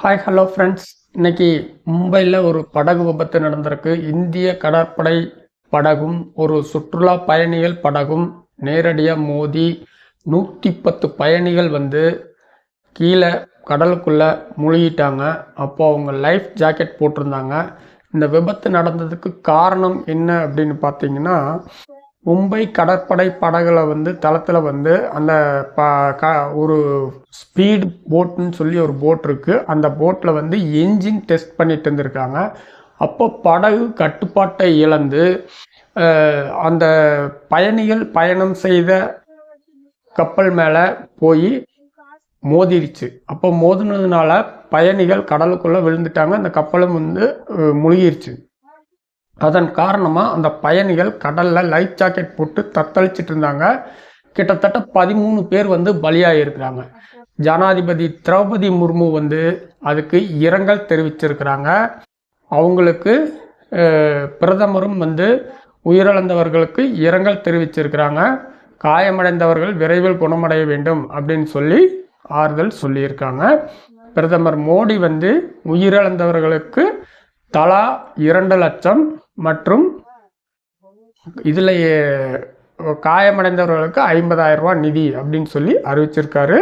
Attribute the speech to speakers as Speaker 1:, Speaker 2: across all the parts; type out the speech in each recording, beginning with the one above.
Speaker 1: Hi hello friends இன்னைக்கு மும்பையில் ஒரு படகு விபத்து நடந்திருக்கு. இந்திய கடற்படை படகும் ஒரு சுற்றுலா பயணிகள் படகும் நேரடியாக மோதி நூற்றி பத்து பயணிகள் வந்து கீழே கடலுக்குள்ளே முழுகிட்டாங்க. அப்போ அவங்க லைஃப் ஜாக்கெட் போட்டிருந்தாங்க. இந்த விபத்து நடந்ததுக்கு காரணம் என்ன அப்படின்னு பார்த்தீங்கன்னா மும்பை கடற்படை படகுல வந்து தளத்தில் வந்து அந்த ப க ஒரு ஸ்பீடு போட்டுன்னு சொல்லி ஒரு போட் இருக்குது அந்த போட்டில் வந்து என்ஜின் டெஸ்ட் பண்ணிட்டு இருந்திருக்காங்க. அப்போ படகு கட்டுப்பாட்டை இழந்து அந்த பயணிகள் பயணம் செய்த கப்பல் மேலே போய் மோதிருச்சு. அப்போ மோதினதுனால பயணிகள் கடலுக்குள்ளே விழுந்துட்டாங்க. அந்த கப்பலும் வந்து முழுகிருச்சு. அதன் காரணமாக அந்த பயணிகள் கடலில் லைஃப் ஜாக்கெட் போட்டு தத்தளிச்சிட்டு இருந்தாங்க. கிட்டத்தட்ட பதிமூணு பேர் வந்து பலியாக இருக்கிறாங்க ஜனாதிபதி திரௌபதி முர்மு வந்து அதுக்கு இரங்கல் தெரிவிச்சிருக்கிறாங்க. அவங்களுக்கு பிரதமரும் வந்து உயிரிழந்தவர்களுக்கு இரங்கல் தெரிவிச்சிருக்கிறாங்க. காயமடைந்தவர்கள் விரைவில் குணமடைய வேண்டும் அப்படின்னு சொல்லி ஆறுதல் சொல்லியிருக்காங்க. பிரதமர் மோடி வந்து உயிரிழந்தவர்களுக்கு தலா இரண்டு லட்சம் மற்றும் இதில் காயமடைந்தவர்களுக்கு ஐம்பதாயிரம் ரூபா நிதி அப்படின்னு சொல்லி அறிவிச்சிருக்காரு.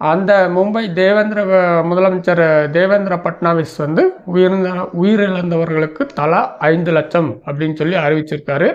Speaker 1: அந்த மும்பை தேவேந்திர முதலமைச்சர் தேவேந்திர பட்னாவிஸ் வந்து உயிரிழந்த உயிரிழந்தவர்களுக்கு தலா ஐந்து லட்சம் அப்படின்னு சொல்லி அறிவிச்சிருக்காரு.